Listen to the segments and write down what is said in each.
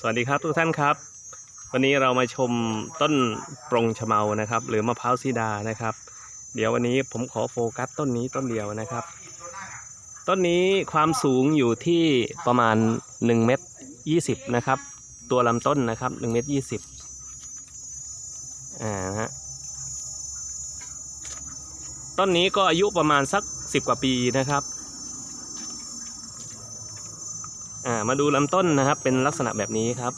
สวัสดีครับทุกท่านครับ วันนี้เรามาชมต้นปรงชะเมานะครับ หรือมะพร้าวซีดานะครับ เดี๋ยววันนี้ผมขอโฟกัสต้นนี้ต้นเดียวนะครับ ต้นนี้ความสูงอยู่ที่ประมาณ1เมตร20นะครับ ตัวลำต้นนะครับ1เมตร20อ่านะฮะต้นนี้ก็อายุประมาณสัก 10 กว่าปีนะครับ อ่ามาดูลำต้นนะครับ เป็นลักษณะแบบนี้ครับ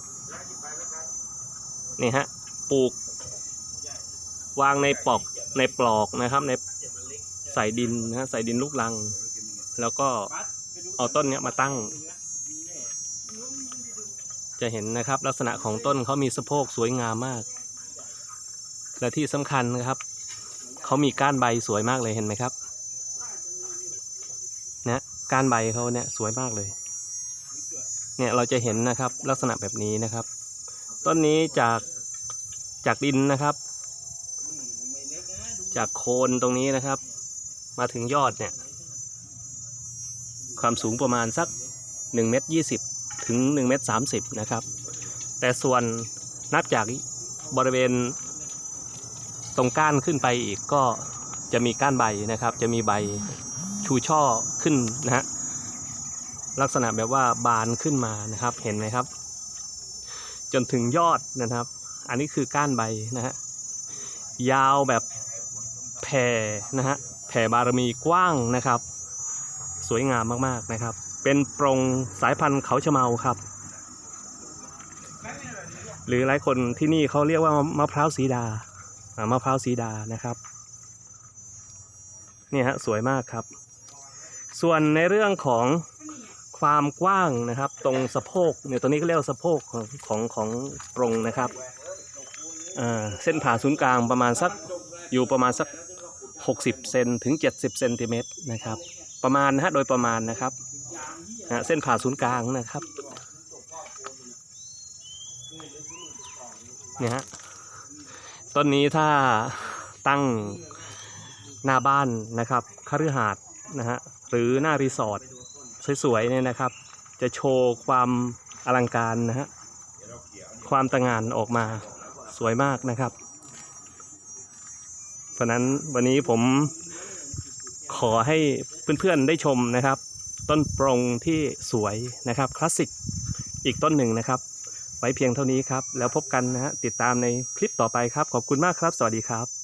นี่ฮะปลูก วางในปลอกในปลอกนะครับ ในใส่ดินนะใส่ดินลูกรัง แล้วก็เอาต้นเนี้ยมาตั้ง จะเห็นนะครับ ลักษณะของต้นเขามีสะโพกสวยงามมาก และที่สำคัญนะครับเขามีก้านใบสวยมากเลยเห็นไหมครับนะก้านใบเขาเนี่ยสวยมากเลย เนี่ยเราจะเห็นนะครับลักษณะแบบนี้นะครับ ต้นนี้จากจากดินนะครับ จากโคนตรงนี้นะครับ มาถึงยอดเนี่ย ความสูงประมาณสัก1เมตร20 ถึง1เมตร30 นะครับ แต่ส่วนนับจากบริเวณตรงก้านขึ้นไปอีกก็จะมีก้านใบนะครับ จะมีใบชูช่อขึ้นนะฮะ ลักษณะแบบว่าบานขึ้นมานะครับ เห็นไหมครับ จนถึงยอดนะครับ อันนี้คือก้านใบนะฮะยาวแบบแผ่นะฮะแผ่บารมีกว้างนะครับ สวยงามมากๆนะครับ เป็นปรงสายพันธุ์เขาชะเมาครับ หรือหลายคนที่นี่เขาเรียกว่ามะพร้าวสีดาอ่ามะพร้าวสีดานะครับนี่ฮะสวยมากครับ ส่วนในเรื่องของ ความกว้างนะครับ ตรงสะโพกเนี่ยตัวนี้ก็เรียกสะโพกของของของปรงนะครับเส้นผ่าศูนย์กลางประมาณสักอยู่ประมาณสัก 60เซนถึง 70เซนติเมตรนะครับ ประมาณนะฮะโดยประมาณนะครับนะเส้นผ่าศูนย์กลางนะครับเนี่ยฮะต้นนี้ถ้าตั้งหน้าบ้านนะครับคฤหาสน์นะฮะหรือหน้ารีสอร์ท สวยๆเนี่ยนะครับ จะโชว์ความอลังการนะฮะความตะงานออกมาสวยมากนะครับ เพราะฉะนั้นวันนี้ผมขอให้เพื่อนๆได้ชมนะครับ ต้นปรงที่สวยนะครับคลาสสิกอีกต้นหนึ่งนะครับ ไว้เพียงเท่านี้ครับ แล้วพบกันนะฮะติดตามในคลิปต่อไปครับ ขอบคุณมากครับ สวัสดีครับ